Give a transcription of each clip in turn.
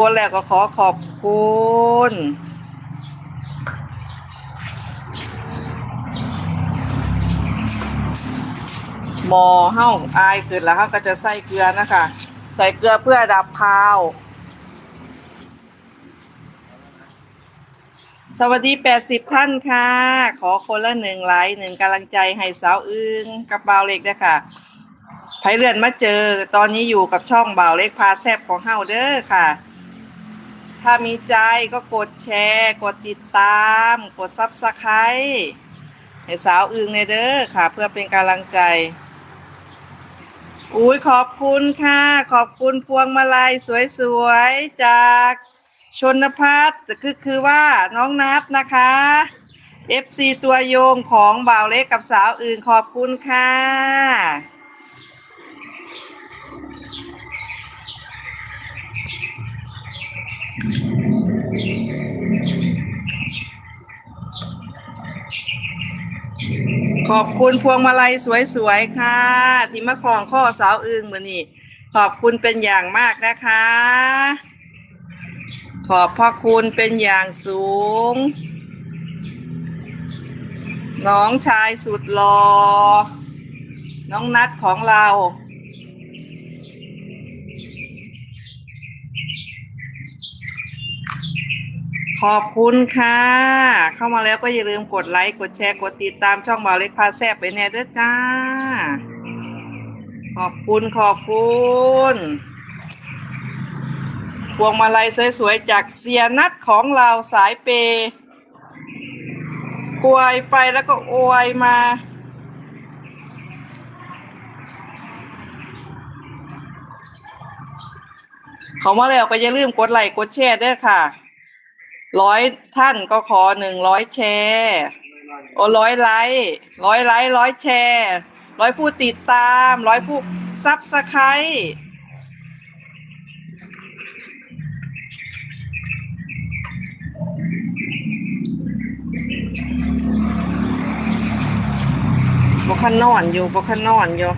คนแล้วก็ขอขอบคุณหมอเฮ้าอายขึ้นแล้วเขาก็จะใส่เกลือนะคะ ใส่เกลือเพื่อดับคาว สวัสดี 80 ท่านค่ะ ขอคนละหนึ่งไลค์หนึ่งกำลังใจให้สาวอึงกับบ่าวเล็กด้วยค่ะไผเลื่อนมาเจอ ตอนนี้อยู่กับช่องบ่าวเล็กพาแซบของเฮาเด้อค่ะ ถ้ามีใจก็กดแชร์ กดติดตาม กดซับสไครต์ให้สาวอึงในเด้อค่ะ เพื่อเป็นกำลังใจ อุ้ยขอบคุณค่ะ ขอบคุณพวงมาลัยสวยๆ จากชนพัฒน์คือคือว่าน้องนัดนะคะ FC ตัวโยงของบ่าวเล็กกับสาวอื่นขอบคุณค่ะ ขอบคุณพวงมาลัยสวยๆค่ะที่มาของข้อสาวอึงมือนี่ขอบคุณเป็นอย่างมากนะคะ ขอบพระคุณเป็นอย่างสูง น้องชายสุดหลอน้องนัดของเรา ขอบคุณค่ะ เข้ามาแล้วก็อย่าลืมกดไลค์ กดแชร์ กดติดตามช่องบ่าวเล็กพาแซบไปแน่ด้อจ้า ขอบคุณขอบคุณพวงมาลัยสวยๆ จากเสียนัดของเราสายเปย์อวยไปแล้วก็อวยมา เขามาแล้วก็อย่าลืมกดไลค์กดแชร์ด้วยค่ะ ร้อยท่านก็ขอหนึ่งร้อยแชร์โอ้ร้อยไลค์ร้อยไลค์ร้อยแชร์ร้อยผู้ติดตามร้อยผู้ซับสไครต์บกขันนอนอยู่บกขันนอนอยู่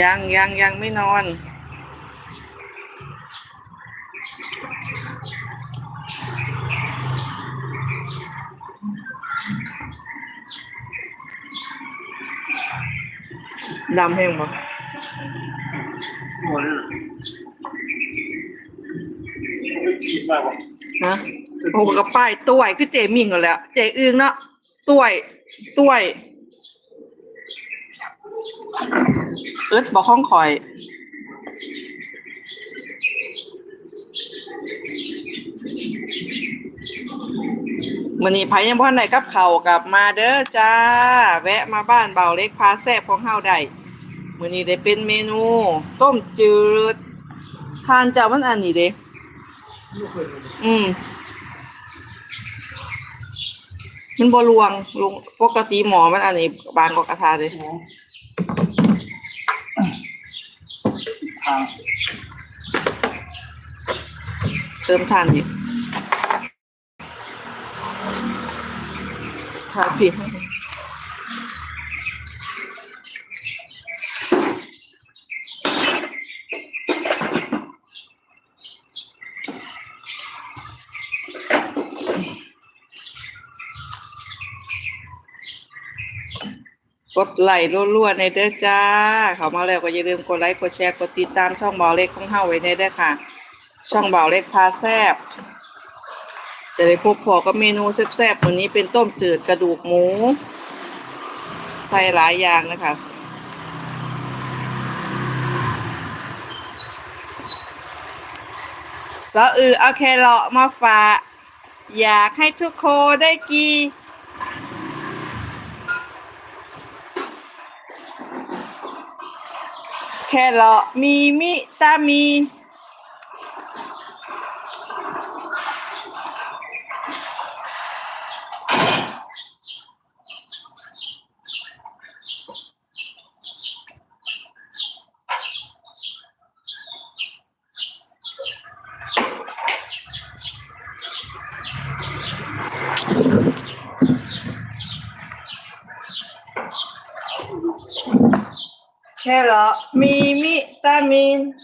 ยังยังยังไม่นอน ดำแห้งบ่หมดเลยคิดมากว่าฮะโอ้กับป้ายต้วยคือเจมิงกันแหล้ว เจอึงเนาะต้วยต้วย เอิดบอกห้องคอย มื่อนี้ไผยังพ่อไหนกับเขาวกลับมาเด้อจ้า แวะมาบ้านเบาเล็กพาแซ่บของเฮาได้มื่อนี้ได้เป็นเมนู ต้มจืด ทานจากมันอันนี้เด้ไม่เคยเลยอืมมันบลวงลงปกติหมอมันอันนี้บางกว่ากระทาเลยทางเติมทานอีกาผิดกดไลค์รัวๆในเด้อจ้า เขามาแล้วก็อย่าลืมกดไลค์ กดแชร์ กดติดตามช่องเบาเล็กของเฮาไว้ในเด้อค่ะ ช่องเบาเล็กพาแซบ จะได้พบพอกับเมนูแซ่บๆวันนี้เป็นต้มจืดกระดูกหมู ใส่หลายอย่างนะคะสะอือเอาแครอทมาฝากอยากให้ทุกโคได้กีแครอทมีมิตามี Kera, mimi, tamin.